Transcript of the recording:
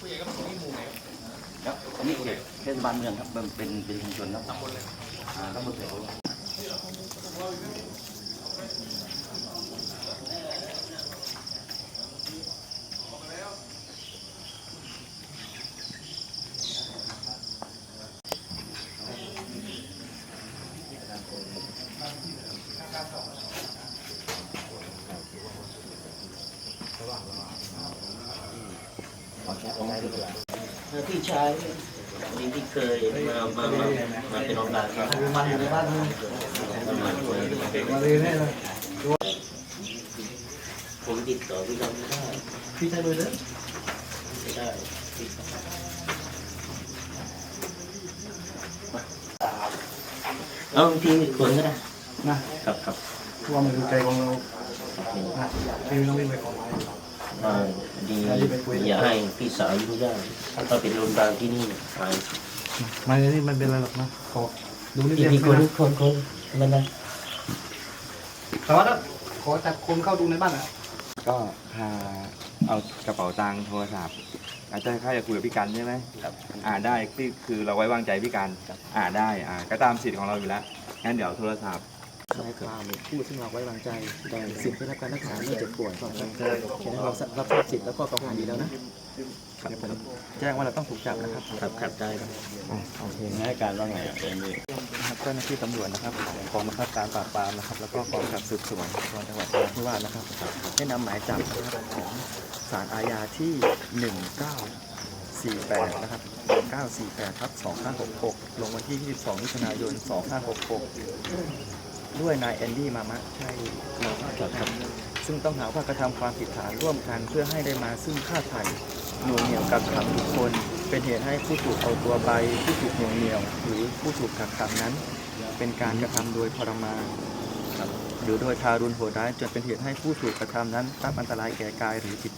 อันนี้เขตเทศบาลเมืองครับเป็นเป็นเป็นชุมชนครับตำบลเลยอ่าตำบลเขียวพี่ชายนี่ที่เคยมามามามาเป็นออนไลน์ครับมันอยู่ในบ้านมึงมาณคนมาเลยแน่เลยผมติดต่อพี่น้องไม่ได้พี่ชายเลยเด้อไม่ได้เอาพี่คนก็ได้นะครับครับว่ามันคือใจของเรานะพี่ไม่ต้องวิ่งไปขอไม้อ่าดีอย่าให้พี่สาวยุ่งยากถ้าเป็นโรงพยาบาลที่นี่ไปไม่นี่มันเป็นอะไรหรอกนะขอดูนิดพี่เดียวพี่คนคนคนมันนะสวัสดีขอจับคนเข้าดูในบ้านอะก็พาเอากระเป๋าตังค์โทรศัพท์อาจจะข้าจะคุยกับพี่กันใช่ไหมครับอ่าได้ที่คือเราไว้วางใจพี่กันอ่าได้อ่าก็ตามสิทธิ์ของเราอยู่แล้วงั้นเดี๋ยวโทรศัพท์ท นายความผู้ซึ่งเราไว้วางใจสิทธิ์ที่รับการรักษาเมื่อเจ็บป่วยของเราฉะนั้นเรารับทราบสิทธิ์แล้วก็กองงานดีแล้วนะเดี๋ยวผมแจ้งว่าเราต้องถูกจับนะครับครับครับได้ครับโอเคให้การว่าไงนะครับเจ้าหน้าที่ตำรวจนะครับกองบังคับการปราบปรามนะครับ แล้วก็กองกำกับสืบสวนกองจังหวัดนราธิวาสนะครับได้นำหมายจับนะครับของศาลอาญาที่ 1948 นะครับ1948ทับ2566 ลงวันที่ 22มิถุนายน 2566 ด้วยนายแอนดี้มามะใช่เราครับซึ่งต้องหาว่ากระทำความผิดฐานร่วมกันเพื่อให้ได้มาซึ่งค่าไถ่หน่วงเหนี่ยวกักขังบุคคล เป็นเหตุให้ผู้ถูกเอาตัวไปผู้ถูกหน่วงเหนี่ยว หรือผู้ถูกกักขังนั้น เป็นการกระทำโดยทรมานหรือโดยทารุณโหดร้ายจนเป็นเหตุให้ผู้ถูกกระทำนั้นรับอันตรายแก่กายหรือจิต